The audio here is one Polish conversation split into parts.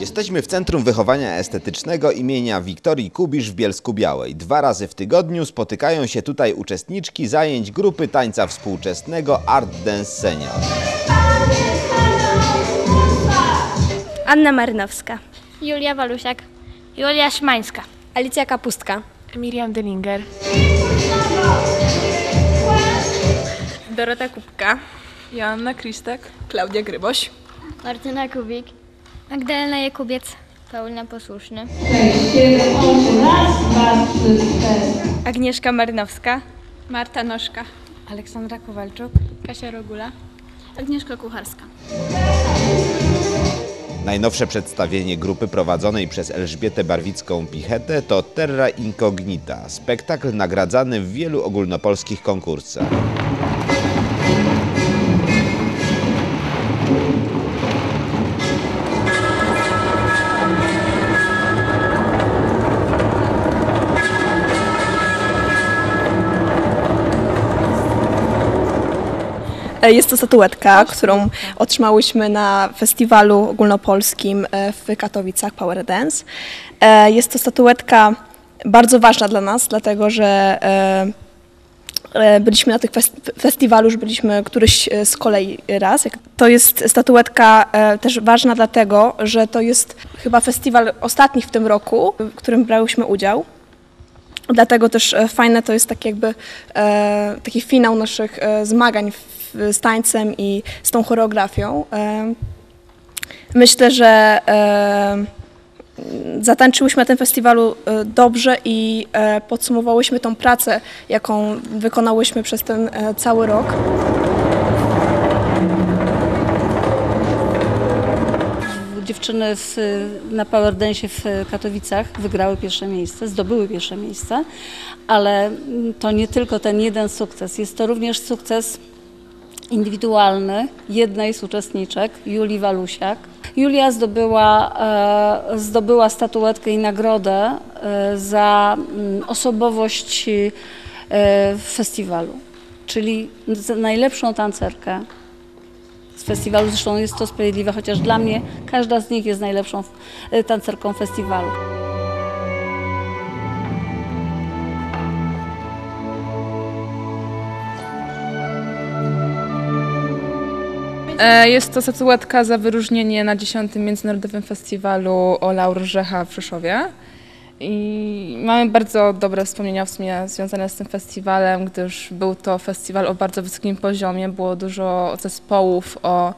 Jesteśmy w Centrum Wychowania Estetycznego imienia Wiktorii Kubisz w Bielsku Białej. Dwa razy w tygodniu spotykają się tutaj uczestniczki zajęć grupy tańca współczesnego Art Dance Senior. Anna Marynowska. Julia Walusiak. Julia Szymańska. Alicja Kapustka. Miriam Delinger. Dorota Kubka. Joanna Kristek. Klaudia Gryboś. Martyna Kubik. Magdalena Jakubiec. Paulina Posłuszny. Sześć, siedem, osiem. Raz, dwa, trzy, cztery. Agnieszka Marynowska. Marta Noszka. Aleksandra Kowalczuk. Kasia Rogula. Agnieszka Kucharska. Najnowsze przedstawienie grupy prowadzonej przez Elżbietę Barwicką-Pichetę to Terra Incognita, spektakl nagradzany w wielu ogólnopolskich konkursach. Jest to statuetka, którą otrzymałyśmy na festiwalu ogólnopolskim e, w Katowicach Power Dance. E, Jest to statuetka bardzo ważna dla nas, dlatego że e, e, byliśmy na tych fest- festiwalu, już byliśmy któryś e, z kolei raz. To jest statuetka e, też ważna dlatego, że to jest chyba festiwal ostatni w tym roku, w którym brałyśmy udział. Dlatego też e, fajne to jest taki jakby e, taki finał naszych e, zmagań z tańcem i z tą choreografią. E, myślę, że e, zatańczyłyśmy na tym festiwalu e, dobrze i podsumowałyśmy tą pracę, jaką wykonałyśmy przez ten cały rok. Dziewczyny w, na Power Dance w Katowicach wygrały pierwsze miejsce, zdobyły pierwsze miejsce, ale to nie tylko ten jeden sukces, jest to również sukces indywidualny jednej z uczestniczek, Julii Walusiak. Julia zdobyła, e, zdobyła statuetkę i nagrodę e, za mm, osobowość e, w festiwalu, czyli najlepszą tancerkę z festiwalu. Zresztą jest to sprawiedliwe, chociaż dla mnie każda z nich jest najlepszą tancerką festiwalu. Jest to statuetka za wyróżnienie na 10. Międzynarodowym Festiwalu o Laur Rzecha w Rzeszowie. I mamy bardzo dobre wspomnienia w sumie związane z tym festiwalem, gdyż był to festiwal o bardzo wysokim poziomie. Było dużo zespołów o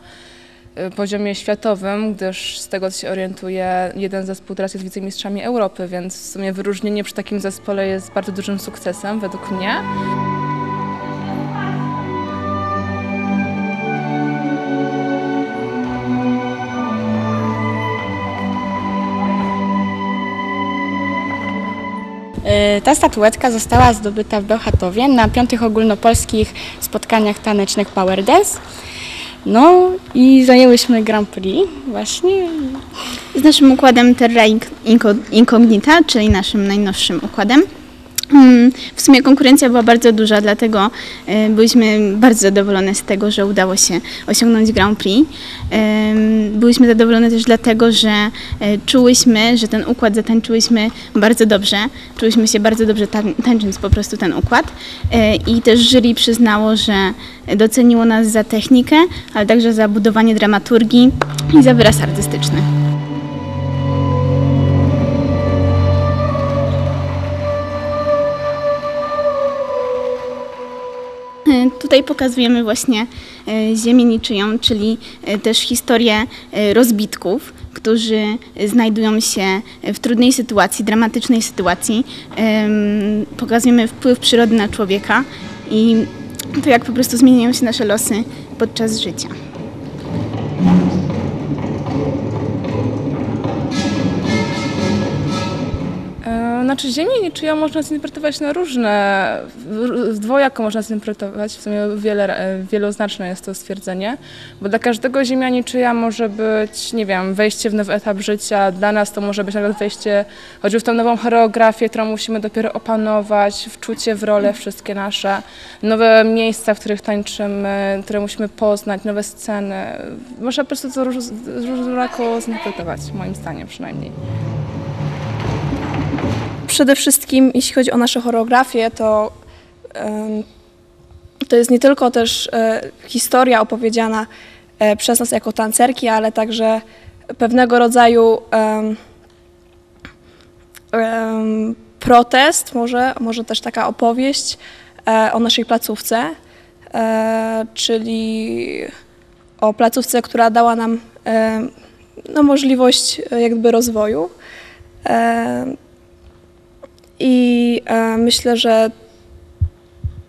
y, poziomie światowym, gdyż z tego co się orientuję, jeden zespół teraz jest wicemistrzami Europy, więc w sumie wyróżnienie przy takim zespole jest bardzo dużym sukcesem według mnie. Ta statuetka została zdobyta w Bełchatowie na piątych ogólnopolskich spotkaniach tanecznych Power Dance. No i zajęłyśmy Grand Prix właśnie. z naszym układem Terra Inc- Inco- Incognita, czyli naszym najnowszym układem. Mm, W sumie konkurencja była bardzo duża, dlatego e, byliśmy bardzo zadowolone z tego, że udało się osiągnąć Grand Prix. Byliśmy zadowolone też dlatego, że e, czułyśmy, że ten układ zatańczyłyśmy bardzo dobrze. Czułyśmy się bardzo dobrze tań- tańcząc po prostu ten układ. E, I też jury przyznało, że doceniło nas za technikę, ale także za budowanie dramaturgii i za wyraz artystyczny. Tutaj pokazujemy właśnie e, ziemię niczyją, czyli e, też historię e, rozbitków, którzy znajdują się w trudnej sytuacji, dramatycznej sytuacji. Em, Pokazujemy wpływ przyrody na człowieka i to, jak po prostu zmieniają się nasze losy podczas życia. Znaczy Ziemię niczyją można zinterpretować na różne, dwojako można zinterpretować, w sumie wiele, e, wieloznaczne jest to stwierdzenie, bo dla każdego Ziemia niczyja może być, nie wiem, wejście w nowy etap życia, dla nas to może być nawet wejście, chodzi w tą nową choreografię, którą musimy dopiero opanować, wczucie w role wszystkie nasze, nowe miejsca, w których tańczymy, które musimy poznać, nowe sceny. Można po prostu to róż, różnorako zinterpretować, moim zdaniem przynajmniej. Przede wszystkim, jeśli chodzi o nasze choreografię, to, to jest nie tylko też e, historia opowiedziana e, przez nas jako tancerki, ale także pewnego rodzaju em, em, protest, może, może też taka opowieść e, o naszej placówce, czyli o placówce, która dała nam no, możliwość jakby rozwoju. I e, myślę, że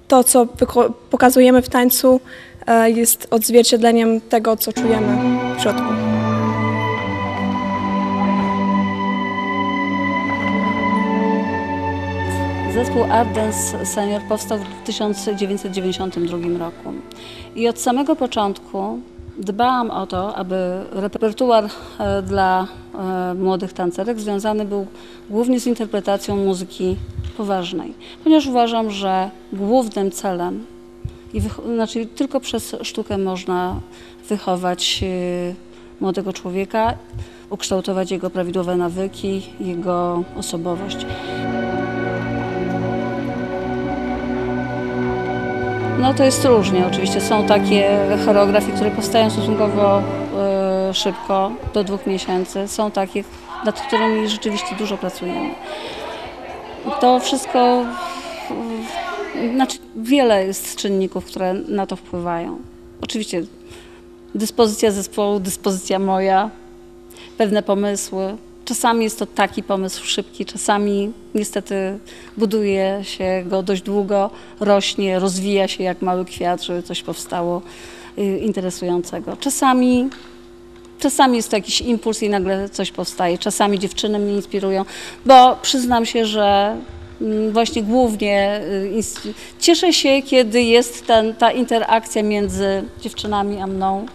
to, co pokazujemy w tańcu, e, jest odzwierciedleniem tego, co czujemy w środku. Zespół Art Dance Senior powstał w 1992 roku i od samego początku dbałam o to, aby repertuar e, dla młodych tancerek związany był głównie z interpretacją muzyki poważnej, ponieważ uważam, że głównym celem, i znaczy tylko przez sztukę można wychować e, młodego człowieka, ukształtować jego prawidłowe nawyki, jego osobowość. No to jest różnie oczywiście. Są takie choreografie, które powstają stosunkowo e, szybko, do dwóch miesięcy. Są takie, nad którymi rzeczywiście dużo pracujemy. To wszystko, znaczy wiele jest czynników, które na to wpływają. Oczywiście dyspozycja zespołu, dyspozycja moja, pewne pomysły. Czasami jest to taki pomysł szybki, czasami niestety buduje się go dość długo, rośnie, rozwija się jak mały kwiat, żeby coś powstało y, interesującego. Czasami, czasami jest to jakiś impuls i nagle coś powstaje. Czasami dziewczyny mnie inspirują, bo przyznam się, że mm, właśnie głównie y, cieszę się, kiedy jest ten, ta interakcja między dziewczynami a mną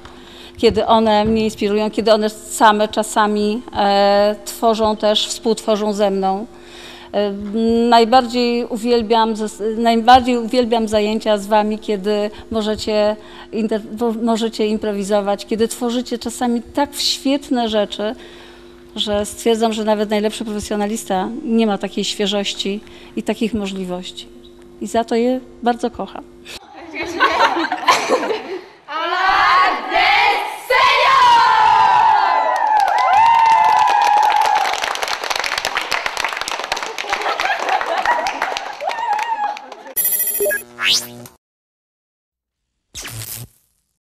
kiedy one mnie inspirują, kiedy one same czasami e, tworzą też, współtworzą ze mną. Najbardziej, uwielbiam, najbardziej uwielbiam zajęcia z Wami, kiedy możecie, możecie improwizować, kiedy tworzycie czasami tak świetne rzeczy, że stwierdzam, że nawet najlepszy profesjonalista nie ma takiej świeżości i takich możliwości. I za to je bardzo kocham.